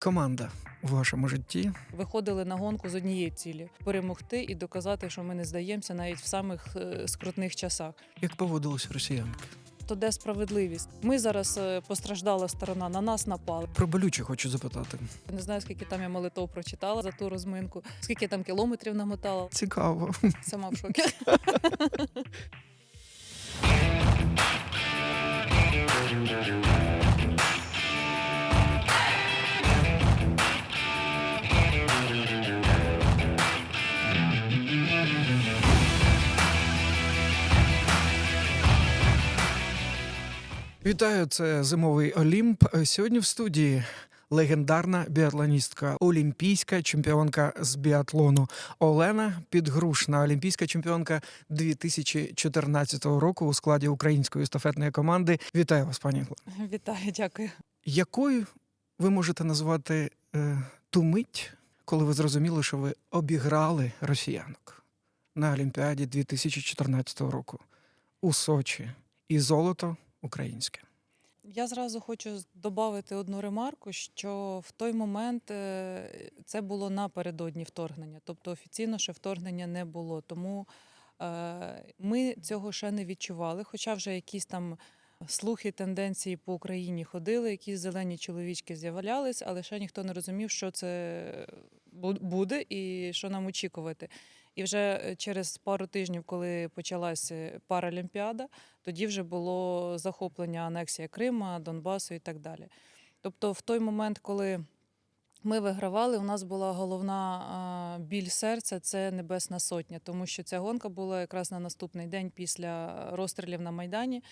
команда у вашому житті? Виходили на гонку з однієї цілі перемогти і доказати, що ми не здаємося навіть в самих е, скрутних часах. Як поводилися росіянки? То де справедливість? Ми зараз е, постраждала сторона, на нас напали. Про болюче хочу запитати. Не знаю, скільки там я молитов прочитала за ту розминку, скільки там кілометрів намотала. Цікаво. Сама в шокі. Вітаю, це зимовий Олімп. Сьогодні в студії легендарна біатлоністка, олімпійська чемпіонка з біатлону Олена Підгрушна, олімпійська чемпіонка 2014 року у складі української естафетної команди. Вітаю вас, пані Олено. Вітаю, дякую. Якою ви можете назвати е, ту мить, коли ви зрозуміли, що ви обіграли росіянок на Олімпіаді 2014 року у Сочі і золото українське? Я зразу хочу додати одну ремарку, що в той момент е, це було напередодні вторгнення, тобто офіційно ще вторгнення не було. Тому е, ми цього ще не відчували, хоча вже якісь там слухи, тенденції по Україні ходили, якісь зелені чоловічки з'являлись, але ще ніхто не розумів, що це буде і що нам очікувати. І вже е, через пару тижнів, коли почалася Паралімпіада, тоді вже було захоплення анексія Крима, Донбасу і так далі. Тобто, в той момент, коли ми вигравали, у нас була головна біль серця це Небесна Сотня, тому що ця гонка була якраз на наступний день після розстрілів на Майдані.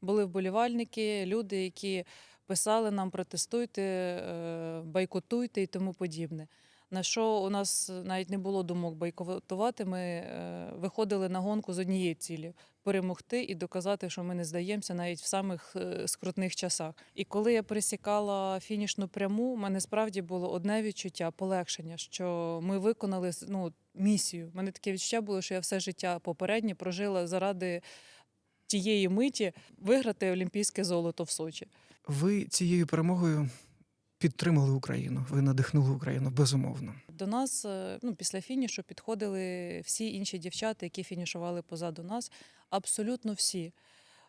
Були вболівальники, люди, які писали нам протестуйте, е, бойкотуйте і тому подібне. На що у нас навіть не було думок бойкотувати. Ми е, виходили на гонку з однієї цілі перемогти і доказати, що ми не здаємося навіть в самих е, скрутних часах. І коли я пересікала фінішну пряму, у мене справді було одне відчуття полегшення, що ми виконали ну, місію. У мене таке відчуття було, що я все життя попереднє прожила заради тієї миті виграти олімпійське золото в Сочі. Ви цією перемогою підтримали Україну, ви надихнули Україну безумовно. До нас е, ну, після фінішу підходили всі інші дівчата, які фінішували позаду нас. Абсолютно всі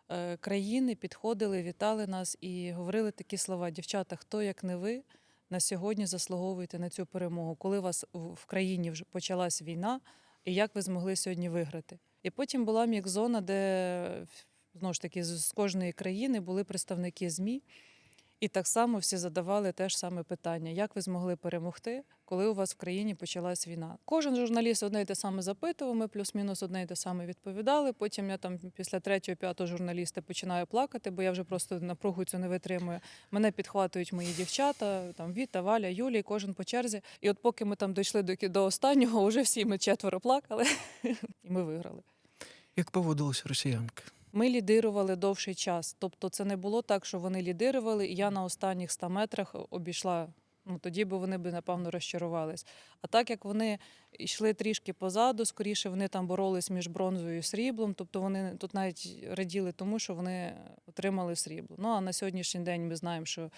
е, країни підходили, вітали нас і говорили такі слова: дівчата, хто як не ви на сьогодні заслуговуєте на цю перемогу, коли у вас в країні вже почалась війна, і як ви змогли сьогодні виграти? І потім була мікзона, де знову ж таки з кожної країни були представники ЗМІ. І так само всі задавали теж саме питання: як ви змогли перемогти, коли у вас в країні почалась війна? Кожен журналіст одне й те саме запитував. Ми плюс-мінус одне й те саме відповідали. Потім я там після третього, п'ятого журналіста починаю плакати, бо я вже просто напругу цю не витримую. Мене підхватують мої дівчата, там Віта, Валя, Юлія, кожен по черзі. І от поки ми там дійшли до, до останнього, вже всі ми четверо плакали, і ми виграли. Як поводилися росіянки? Ми лідирували довший час. Тобто, це не було так, що вони лідирували, і я на останніх 100 метрах обійшла. Ну тоді би вони б напевно розчарувались. А так як вони йшли трішки позаду, скоріше вони там боролись між бронзою і сріблом. Тобто вони тут навіть раділи тому, що вони отримали срібло. Ну а на сьогоднішній день ми знаємо, що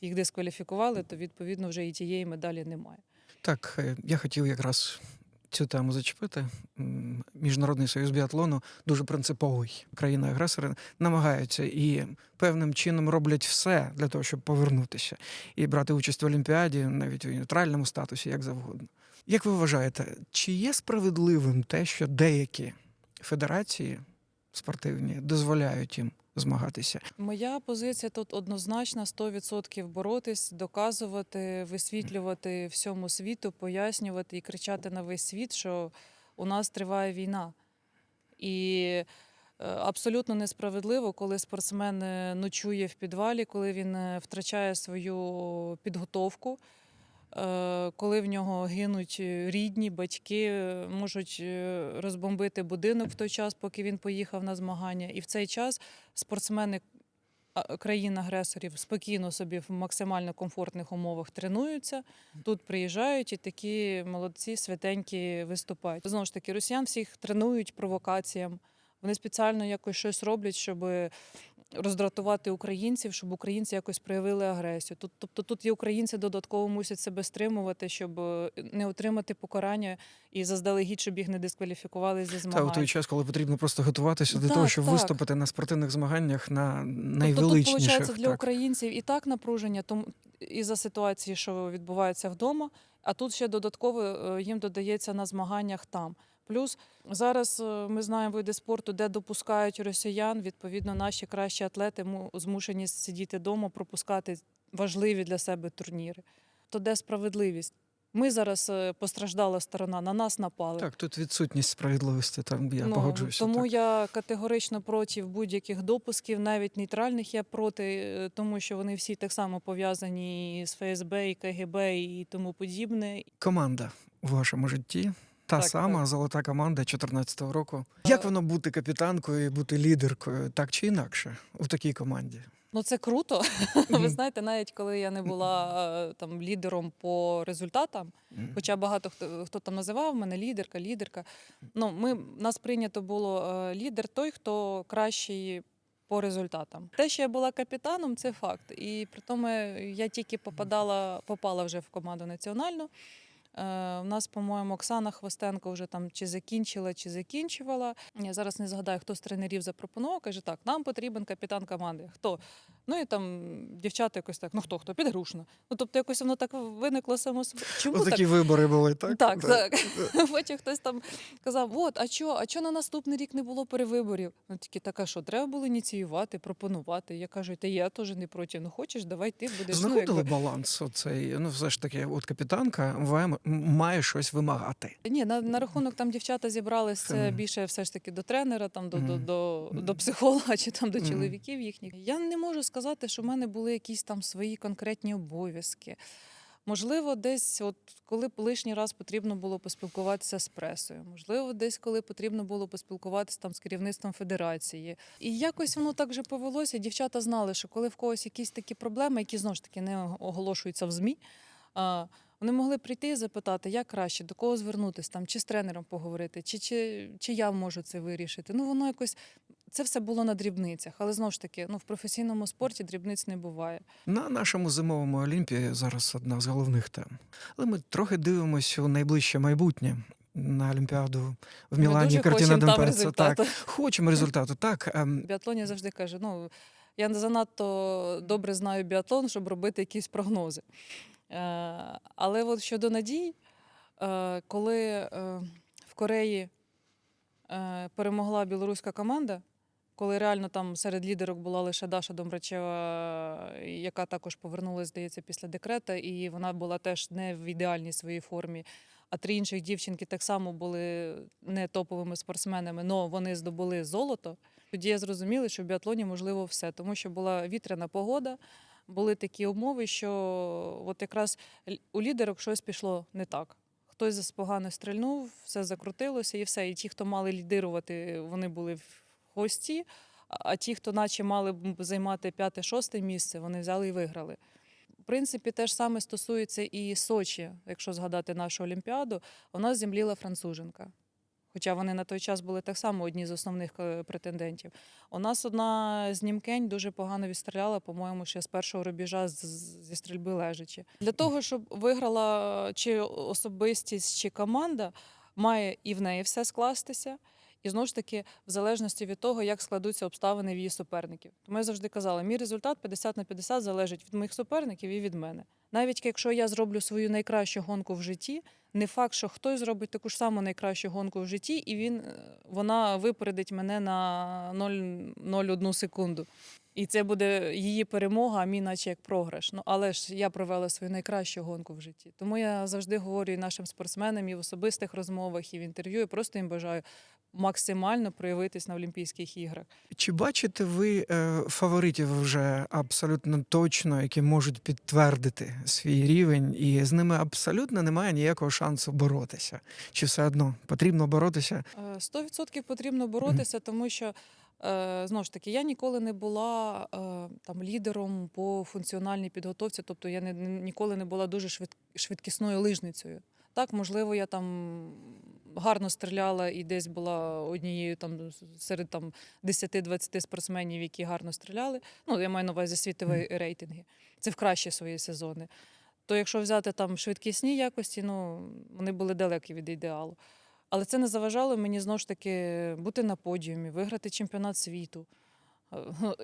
їх дискваліфікували, то відповідно вже і тієї медалі немає. Так, е, я хотів якраз цю тему зачепити. Міжнародний союз біатлону дуже принциповий. Країни-агресори намагаються і певним чином роблять все для того, щоб повернутися і брати участь в Олімпіаді, навіть у нейтральному статусі, як завгодно. Як ви вважаєте, чи є справедливим те, що деякі федерації спортивні дозволяють їм змагатися? Моя позиція тут однозначна: 100% боротись, доказувати, висвітлювати всьому світу, пояснювати і кричати на весь світ, що у нас триває війна. І е, абсолютно несправедливо, коли спортсмен е, ночує в підвалі, коли він е, втрачає свою підготовку. Е, Коли в нього гинуть е, рідні, батьки е, можуть розбомбити будинок в той час, поки він поїхав на змагання. І в цей час спортсмени країн-агресорів спокійно собі в максимально комфортних умовах тренуються. Тут приїжджають і такі молодці, святенькі виступають. Знову ж таки, росіян всіх тренують провокаціям. Вони спеціально якось щось роблять, щоб роздратувати українців, щоб українці якось проявили агресію. Тут, тобто тут і українці додатково мусять себе стримувати, щоб е, не отримати покарання і заздалегідь, щоб їх не дискваліфікували зі Та у той час, коли потрібно просто готуватися Так, того, щоб так. виступити на спортивних змаганнях на Тобто тут, найвеличніших. виходить, для так. українців і так напруження, тому із-за ситуації, що відбувається вдома, а тут ще додатково е, їм додається на змаганнях там. Плюс зараз е, ми знаємо види спорту, де допускають росіян. Відповідно, наші кращі атлети змушені сидіти вдома, пропускати важливі для себе турніри. То де справедливість? Ми зараз е, постраждала сторона, на нас напали. Так, тут відсутність справедливості, там я Ну, погоджуюся. Тому так. я категорично проти будь-яких допусків, навіть нейтральних я проти, е, тому що вони всі так само пов'язані з ФСБ, і КГБ, і тому подібне. Команда у вашому житті. Та Так, сама так. золота команда 14-го року. Е, Як воно бути капітанкою і бути лідеркою, так чи інакше, у такій команді? Ну це круто. Ви знаєте, навіть коли я не була е, там лідером по результатам. Хоча багато хто, хто там називав мене лідерка, лідерка. Ну, ми, нас прийнято було е, лідер той, хто кращий по результатам. Те, що я була капітаном, це факт. І при тому я тільки попадала, попала вже в команду національну. Е, У нас, по-моєму, Оксана Хвостенко вже там чи закінчила, чи закінчувала. Я зараз не згадаю, хто з тренерів запропонував. Каже, так, нам потрібен капітан команди. Хто? Ну і там дівчата якось так, ну хто, хто? Підгрушно. Ну тобто якось воно так виникло само собою. Чому так? Вибори були, так? Так, Да. так. Потім хтось там казав: от, а чо, а чо на наступний рік не було перевиборів? Ну тільки така, що треба було ініціювати, пропонувати. Я кажу, та я теж не проти. Ну хочеш, давай ти будеш. Ну, якби. баланс оцей, ну все ж таки, от капітанка має щось вимагати. Ні, на, на рахунок там дівчата зібралися більше все ж таки до тренера, там до, до, Мгм. до, до психолога чи там до Мгм. чоловіків їхніх. Я не можу сказати, що в мене були якісь там свої конкретні обов'язки. Можливо, десь, от коли лишній раз потрібно було поспілкуватися з пресою, можливо, десь коли потрібно було поспілкуватися там з керівництвом федерації. І якось воно так же повелося. Дівчата знали, що коли в когось якісь такі проблеми, які знову ж таки не оголошуються в ЗМІ. Вони могли прийти і запитати, як краще, до кого звернутися, там, чи з тренером поговорити, чи, чи, чи я можу це вирішити. Ну, воно якось це все було на дрібницях. Але знову ж таки, ну, в професійному спорті дрібниць не буває. На нашому зимовому Олімпії зараз одна з головних тем. Але ми трохи дивимося у найближче майбутнє. На Олімпіаду в Мілані дуже картина Демпеца. Так, хочемо результату. Так, ем, В біатлоні завжди кажу, ну я не занадто добре знаю біатлон, щоб робити якісь прогнози. Е, але от щодо надій, е, коли е, в Кореї перемогла білоруська команда, коли реально там серед лідерок була лише Даша Домрачева, яка також повернулася, здається, після декрета, і вона була теж не в ідеальній своїй формі. А три інших дівчинки так само були не топовими спортсменами, але вони здобули золото. Тоді я зрозуміла, що в біатлоні можливо все, тому що була вітряна погода, були такі умови, що от якраз у лідерок щось пішло не так. Хтось погано стрільнув, все закрутилося і все. І ті, хто мали лідирувати, вони були в хвості. А ті, хто наче мали б займати п'яте-шосте місце, вони взяли і виграли. В принципі, те ж саме стосується і Сочі, якщо згадати нашу Олімпіаду, у нас земліла француженка. Хоча вони на той час були так само одні з основних е, претендентів. У нас одна з німкень дуже погано відстріляла, по-моєму, ще з першого з- зі стрільби лежачи. Для того, щоб виграла чи особистість, чи команда, має і в неї все скластися. І знову ж таки, в залежності від того, як складуться обставини в її суперників. Тому я завжди казала, мій результат 50 на 50 залежить від моїх суперників і від мене. Навіть якщо я зроблю свою найкращу гонку в житті, не факт, що хтось зробить таку ж саму найкращу гонку в житті, і він, е, вона випередить мене на 0,01 секунду. І це буде її перемога, а мій наче як програш. Ну але ж я провела свою найкращу гонку в житті. Тому я завжди говорю і нашим спортсменам і в особистих розмовах, і в інтерв'ю. і просто їм бажаю максимально проявитись на Олімпійських іграх. Чи бачите ви е, фаворитів вже абсолютно точно, які можуть підтвердити свій рівень, і з ними абсолютно немає ніякого шансу боротися? Чи все одно потрібно боротися? Е, 100% потрібно боротися, тому що е, знову ж таки я ніколи не була е, там лідером по функціональній підготовці, тобто я не, не- ніколи не була дуже швид, швидкісною лижницею. Так, можливо, я там гарно стріляла і десь була однією там серед там 10-20 спортсменів, які гарно стріляли. Ну, я маю на увазі світові рейтинги. Це в кращі свої сезони. То якщо взяти там швидкісні якості, ну вони були далекі від ідеалу. Але це не заважало мені знову ж таки бути на подіумі, виграти чемпіонат світу. е,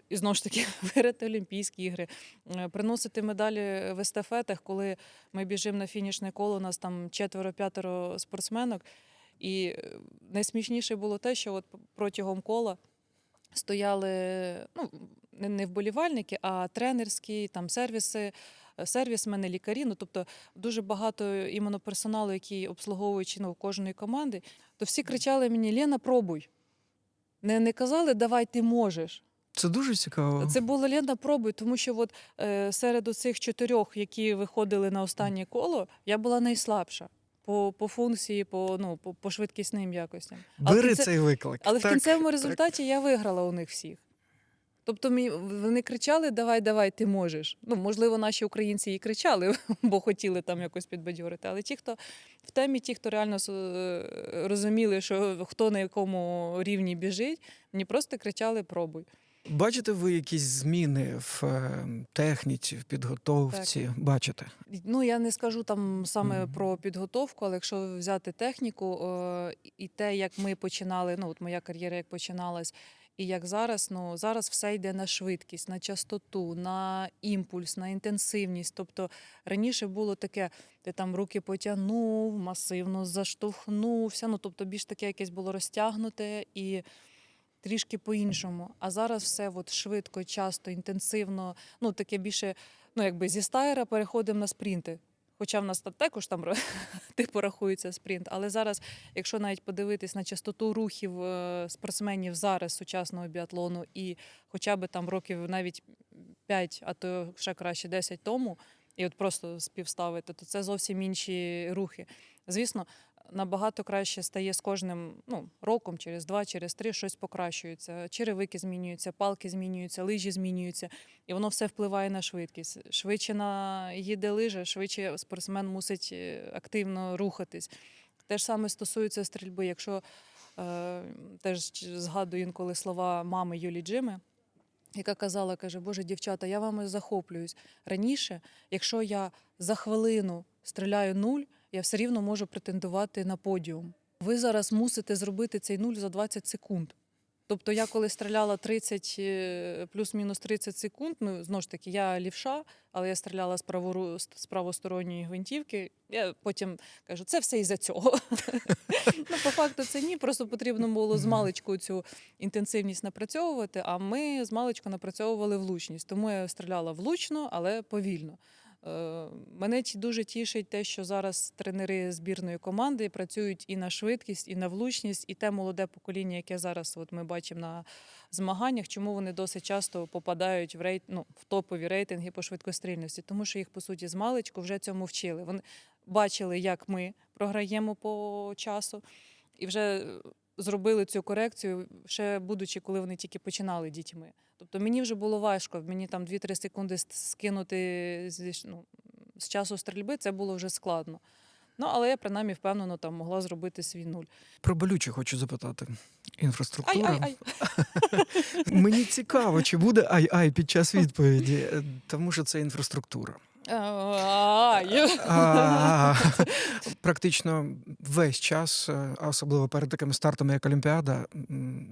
І знову ж таки виграти Олімпійські ігри, е, приносити медалі в естафетах, коли ми біжимо на фінішне коло, у нас там четверо-п'ятеро спортсменок. І е, найсмішніше було те, що от протягом кола стояли ну, не, вболівальники, а тренерські, там сервіси, сервісмени, лікарі. Ну, тобто дуже багато іменно персоналу, який обслуговує ну, кожної команди, то всі кричали мені: Лена, пробуй. Не, не казали, давай ти можеш. Це дуже цікаво. Це було Лена пробуй, тому що от, е, серед оцих чотирьох, які виходили на останнє коло, я була найслабша по, по функції, по, ну, по, по швидкісним якостям. але Бери це- цей виклик. Але в Так, кінцевому так. результаті я виграла у них всіх. Тобто вони кричали: Давай, давай, ти можеш. Ну, можливо, наші українці і кричали, бо хотіли там якось підбадьорити. Але ті, хто в темі, ті, хто реально е, розуміли, що хто на якому рівні біжить, мені просто кричали: пробуй. Бачите ви якісь зміни в е, техніці, в підготовці? Бачите? Ну, я не скажу там саме Мгм. про підготовку, але якщо взяти техніку е, і те, як ми починали, ну от моя кар'єра як починалась, і як зараз, ну зараз все йде на швидкість, на частоту, на імпульс, на інтенсивність. Тобто раніше було таке, ти там руки потягнув, масивно заштовхнувся. Ну тобто більш таке якесь було розтягнуте і. Трішки по-іншому. А зараз все от швидко, часто, інтенсивно. Ну, таке більше, ну якби зі стайера переходимо на спринти. Хоча в нас та- також там типу рахується спринт. Але зараз, якщо навіть подивитись на частоту рухів е, спортсменів зараз сучасного біатлону, і хоча б там років навіть 5, а то ще краще 10 тому, і от просто співставити, то це зовсім інші рухи. Звісно, набагато краще стає з кожним ну, роком, через два, через три щось покращується. Черевики змінюються, палки змінюються, лижі змінюються, і воно все впливає на швидкість. Швидше на їде лижа, швидше спортсмен мусить е, активно рухатись. Те ж саме стосується стрільби. Якщо е, теж згадую інколи слова мами Юлі Джими, яка казала, каже, Боже, дівчата, я вами захоплююсь. Раніше, якщо я за хвилину стріляю нуль, я все рівно можу претендувати на подіум. Ви зараз мусите зробити цей нуль за 20 секунд. Тобто я коли стріляла 30, е, плюс-мінус 30 секунд, ну знову ж таки, я лівша, але я стріляла з, правору, з правосторонньої гвинтівки. Я потім кажу, це все із-за цього. ну, по факту це ні, просто потрібно було з маличку цю інтенсивність напрацьовувати, а ми з маличку напрацьовували влучність. Тому я стріляла влучно, але повільно. Е, Мене дуже тішить те, що зараз тренери збірної команди працюють і на швидкість, і на влучність, і те молоде покоління, яке зараз от ми бачимо на змаганнях, чому вони досить часто попадають в рейт, ну, в топові рейтинги по швидкострільності, тому що їх по суті з маличку вже цьому вчили. Вони бачили, як ми програємо по часу, і вже зробили цю корекцію, ще будучи, коли вони тільки починали дітьми. Тобто мені вже було важко, мені там 2-3 секунди скинути зі, ну, з часу стрільби, це було вже складно. Ну, але я принаймні впевнено там могла зробити свій нуль. Про болюче хочу запитати. Інфраструктура. ай, ай. Мені цікаво, чи буде ай-ай під час відповіді, е, тому що це інфраструктура. А, Практично весь час, е, а особливо перед такими стартами, як Олімпіада,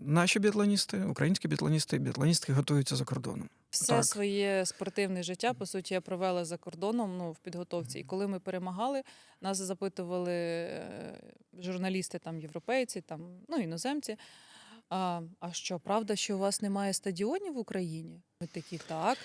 наші біатлоністи, українські біатлоністи, біатлоністки готуються за кордоном. Все Так. своє спортивне життя, по суті, я провела за кордоном ну, в підготовці. І коли ми перемагали, нас запитували е, журналісти, там, європейці, там, ну, іноземці. А, а що, правда, що у вас немає стадіонів в Україні? Ми такі, так.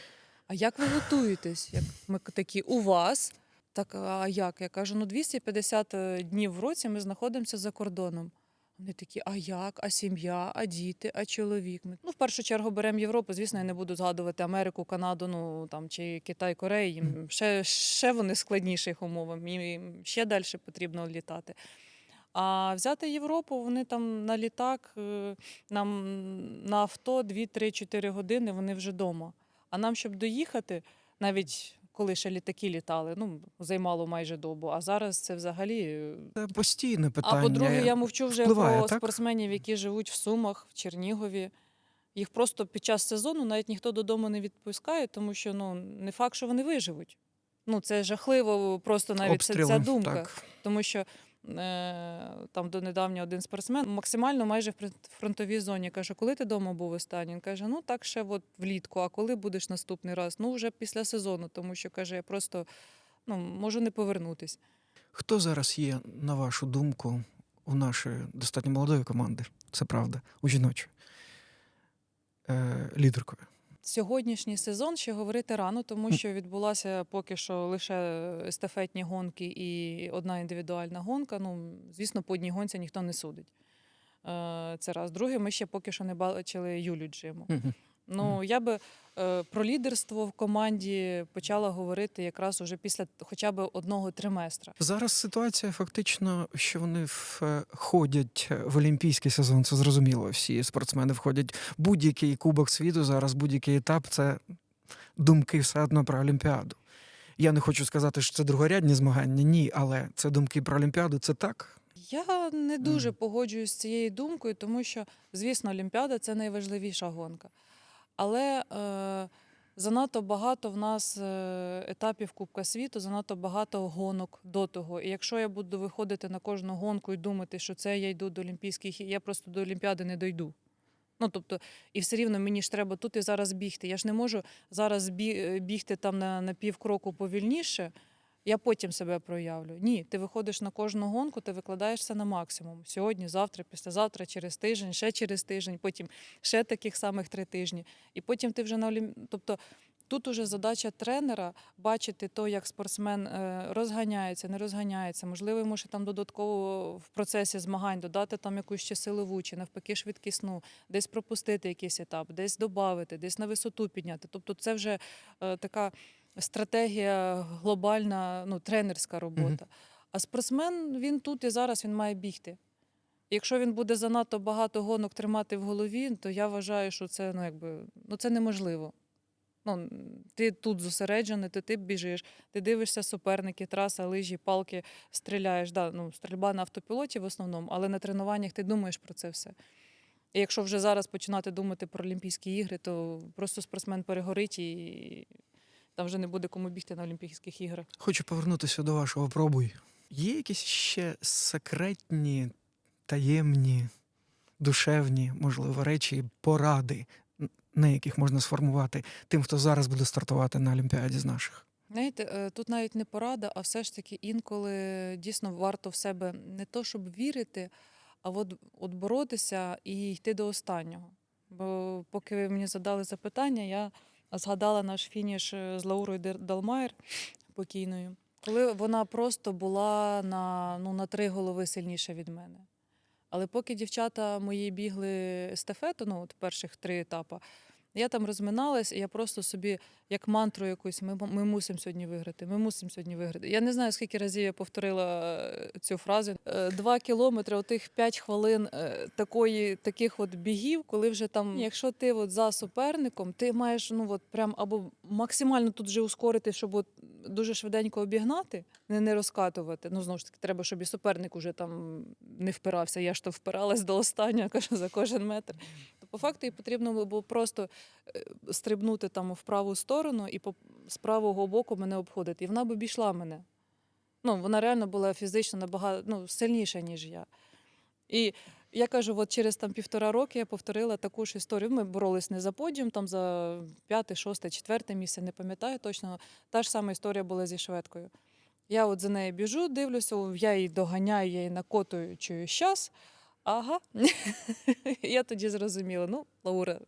А як ви готуєтесь? Як ми такі, у вас? Так, а як? Я кажу, ну 250 днів в році ми знаходимося за кордоном. Вони такі, а як? А сім'я, а діти, а чоловік? Ми, ну, в першу чергу беремо Європу. Звісно, я не буду згадувати Америку, Канаду, ну там чи Китай, Корею. Їм ще, ще вони складніших умовах. Їм ще далі потрібно літати. А взяти Європу, вони там на літак, е, нам на авто 2-3-4 години вони вже вдома. А нам, щоб доїхати, навіть коли ще літаки літали, ну займало майже добу. А зараз це взагалі. е, Це постійне питання. А по-друге, я мовчу вже впливає, про так? спортсменів, які живуть в Сумах, в Чернігові. Їх просто під час сезону навіть ніхто додому не відпускає, тому що ну не факт, що вони виживуть. Ну це жахливо, просто навіть це, Обстріли, ця думка. Так. Тому що там донедавня один спортсмен максимально майже в фронтовій зоні каже, коли ти вдома був останній? Він каже, ну так ще от влітку, а коли будеш наступний раз? Ну вже після сезону, тому що каже, я просто ну, можу не повернутись. Хто зараз є, на вашу думку, у нашої достатньо молодої команди? Це правда, у жіночої е, лідеркою. Сьогоднішній сезон ще говорити рано, тому що відбулася поки що лише естафетні гонки і одна індивідуальна гонка. Ну, звісно, по одній гонці ніхто не судить. Е, Це раз. Друге, ми ще поки що не бачили Юлю Джиму. Ну, я би е, про лідерство в команді почала говорити якраз уже після хоча б одного триместра. Зараз ситуація фактично, що вони входять в олімпійський сезон. Це зрозуміло. Всі спортсмени входять будь-який кубок світу. Зараз будь-який етап це думки все одно про Олімпіаду. Я не хочу сказати, що це другорядні змагання. Ні, але це думки про Олімпіаду. Це так. Я не дуже Мгм. погоджуюсь з цією думкою, тому що, звісно, Олімпіада це найважливіша гонка. Але е, занадто багато в нас е, етапів Кубка світу, занадто багато гонок до того. І якщо я буду виходити на кожну гонку і думати, що це я йду до Олімпійських, я просто до Олімпіади не дойду. Ну, тобто, і все рівно мені ж треба тут і зараз бігти. Я ж не можу зараз бі- бігти там на, на півкроку повільніше, я потім себе проявлю. Ні, ти виходиш на кожну гонку, ти викладаєшся на максимум. Сьогодні, завтра, післязавтра, через тиждень, ще через тиждень, потім ще таких самих три тижні. І потім ти вже на Олім... Тобто тут уже задача тренера бачити то, як спортсмен е, розганяється, не розганяється. Можливо, йому ще там додатково в процесі змагань додати там якусь ще силову чи навпаки швидкісну, десь пропустити якийсь етап, десь додати, десь на висоту підняти. Тобто, це вже е, така стратегія глобальна, ну, тренерська робота. А спортсмен він тут і зараз він має бігти. Якщо він буде занадто багато гонок тримати в голові, то я вважаю, що це ну, якби, ну, це неможливо. Ну, ти тут зосереджений, ти, ти біжиш, ти дивишся суперники, траса, лижі, палки, стріляєш. Да, ну, стрільба на автопілоті в основному, але на тренуваннях ти думаєш про це все. І якщо вже зараз починати думати про Олімпійські ігри, то просто спортсмен перегорить і там вже не буде кому бігти на Олімпійських іграх. Хочу повернутися до вашого пробуй. Є якісь ще секретні, таємні, душевні, можливо, речі, поради, на яких можна сформувати тим, хто зараз буде стартувати на Олімпіаді з наших? Знаєте, е, тут навіть не порада, а все ж таки інколи дійсно варто в себе не то, щоб вірити, а от, от боротися і йти до останнього. Бо поки ви мені задали запитання, я згадала наш фініш е, з Лаурою Далмайер покійною, коли вона просто була на, ну, на три голови сильніша від мене. Але поки дівчата мої бігли естафету, ну от перших три етапи, я там розминалась, і я просто собі як мантру якусь, ми, ми мусимо сьогодні виграти, ми мусимо сьогодні виграти. Я не знаю, скільки разів я повторила е, цю фразу. Е, Два кілометри, отих п'ять хвилин е, такої, таких от бігів, коли вже там, якщо ти от за суперником, ти маєш ну от прям або максимально тут вже ускорити, щоб от дуже швиденько обігнати, не, не розкатувати. Ну знову ж таки, треба, щоб і суперник уже там не впирався. Я ж то впиралась до останнього, кажу, за кожен метр. То по факту їй потрібно було просто е, стрибнути там в праву сторону і з правого боку мене обходити. І вона б обійшла мене. Ну, вона реально була фізично набагато ну, сильніша, ніж я. І я кажу, от через там півтора роки я повторила таку ж історію. Ми боролись не за подіум, там за п'яте, шосте, четверте місце, не пам'ятаю точно. Та ж сама історія була зі шведкою. Я от за нею біжу, дивлюся, я її доганяю, я її накотую, чую щас. Ага. я тоді зрозуміла, ну, Лаура,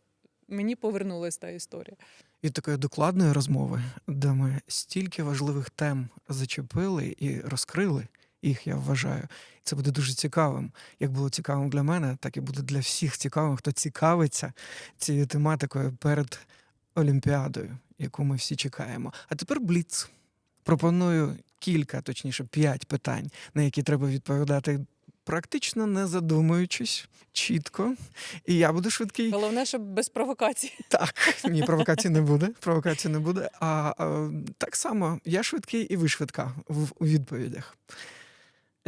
мені повернулася та історія. Від такої докладної розмови, де ми стільки важливих тем зачепили і розкрили їх, я вважаю. Це буде дуже цікавим. Як було цікавим для мене, так і буде для всіх цікавим, хто цікавиться цією тематикою перед Олімпіадою, яку ми всі чекаємо. А тепер бліц. Пропоную кілька, точніше, п'ять питань, на які треба відповідати практично не задумуючись, чітко. І я буду швидкий. Головне, щоб без провокацій. Так, ні, провокації не буде. Провокації не буде. А, а так само я швидкий і ви швидка в у відповідях.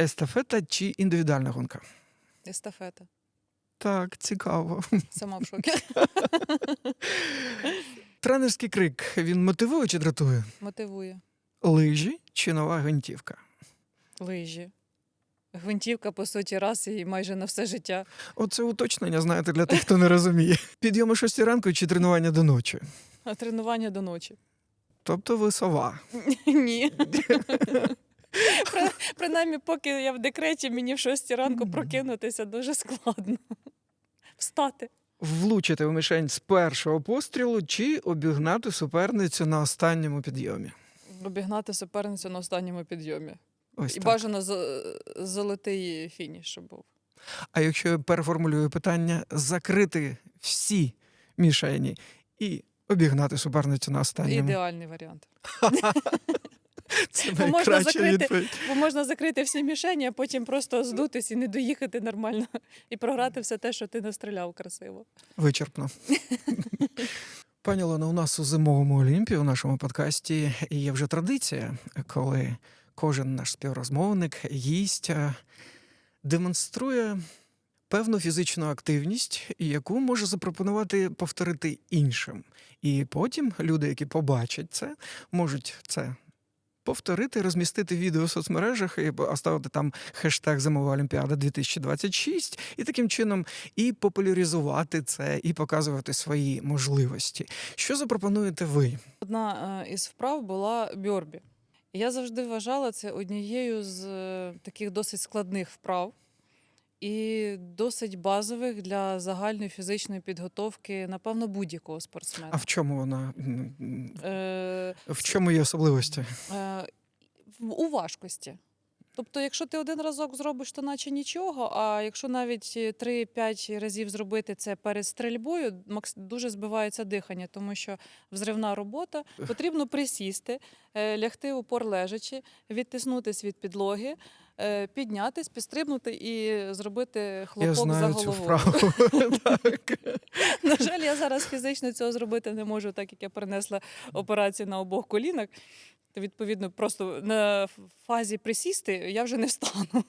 Естафета чи індивідуальна гонка? Естафета. Так, цікаво. Сама в шокі. Тренерський крик він мотивує чи дратує? Мотивує. Лижі чи нова гвинтівка? Лижі. Гвинтівка, по суті, раз і майже на все життя. Оце уточнення, знаєте, для тих, хто не розуміє. Підйом о 6 ранку чи тренування до ночі? А тренування до ночі. Тобто ви сова. Ні. При- Принаймні, поки я в декреті, мені в 6 ранку прокинутися дуже складно. Встати. Влучити в мішень з першого пострілу чи обігнати суперницю на останньому підйомі. Обігнати суперницю на останньому підйомі. Ось І так. бажано золотий фініш, був. А якщо я переформулюю питання, закрити всі мішені і обігнати суперницю на останньому. Ідеальний варіант. Це Бо можна закрити- відповідь. Бо можна закрити всі мішені, а потім просто здутись і не доїхати нормально, і програти все те, що ти настріляв красиво. Вичерпно. Пані Олено, у нас у зимовому Олімпі у нашому подкасті є вже традиція, коли кожен наш співрозмовник, гість е, демонструє певну фізичну активність, яку може запропонувати повторити іншим. І потім люди, які побачать це, можуть це. Повторити, розмістити відео в соцмережах і оставити там хештег Зимова Олімпіада 2026 і таким чином і популяризувати це, і показувати свої можливості. Що запропонуєте ви? Одна е, із вправ була бьорбі. Я завжди вважала це однією з е, таких досить складних вправ і досить базових для загальної фізичної підготовки, напевно, будь-якого спортсмена. А в чому вона Е, в чому є особливості? Е, у важкості. Тобто, якщо ти один разок зробиш, то наче нічого. А якщо навіть е, 3-5 разів зробити це перед стрільбою, дуже збивається дихання, тому що взривна робота потрібно присісти, е, лягти у пор лежачи, відтиснутись від підлоги, е, піднятись, підстрибнути і зробити Я хлопок за знаю цю головою. вправу. На жаль, я зараз фізично цього зробити не можу, так як я перенесла операцію на обох колінах. То, відповідно, просто на фазі присісти я вже не встану.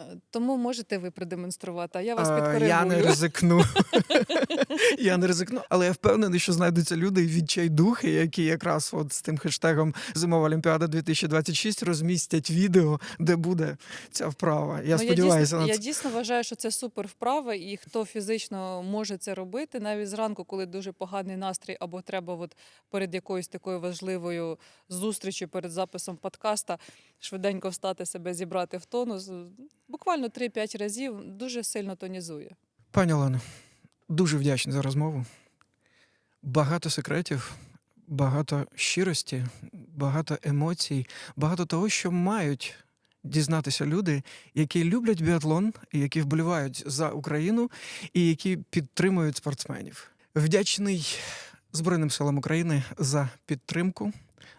Е, Тому можете ви продемонструвати, а я вас підкоригую. Я не ризикну. Я не ризикну, але я впевнений, що знайдуться люди відчайдухи, які якраз от з тим хештегом Зимова Олімпіада 2026 розмістять відео, де буде ця вправа. Я Ну, сподіваюся дійсно, на я дійсно вважаю, що це супер вправа, і хто фізично може це робити, навіть зранку, коли дуже поганий настрій, або треба от перед якоюсь такою важливою зустрічю, перед записом подкаста, швиденько встати себе, зібрати в тонус. Буквально 3-5 разів дуже сильно тонізує. Пані Олено, дуже вдячний за розмову. Багато секретів, багато щирості, багато емоцій, багато того, що мають дізнатися люди, які люблять біатлон, які вболівають за Україну і які підтримують спортсменів. Вдячний Збройним силам України за підтримку,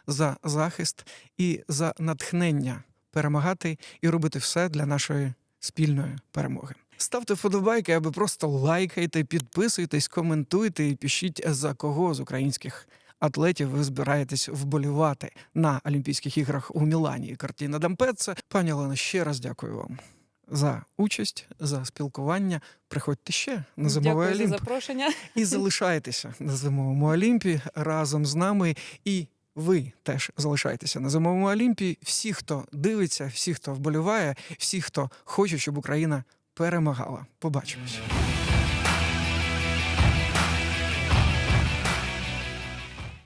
за захист і за натхнення перемагати і робити все для нашої спільної перемоги. Ставте вподобайки, аби просто лайкайте, підписуйтесь, коментуйте і пишіть за кого з українських атлетів ви збираєтесь вболівати на Олімпійських іграх у Мілані картина Дампеца. Пані Олено, ще раз дякую вам за участь, за спілкування. Приходьте ще на зимовий Дякую за запрошення. і залишайтеся на зимовому Олімпі разом з нами. І ви теж залишайтеся на зимовому Олімпі. Всі, хто дивиться, всі, хто вболіває, всі, хто хоче, щоб Україна перемагала. Побачимось.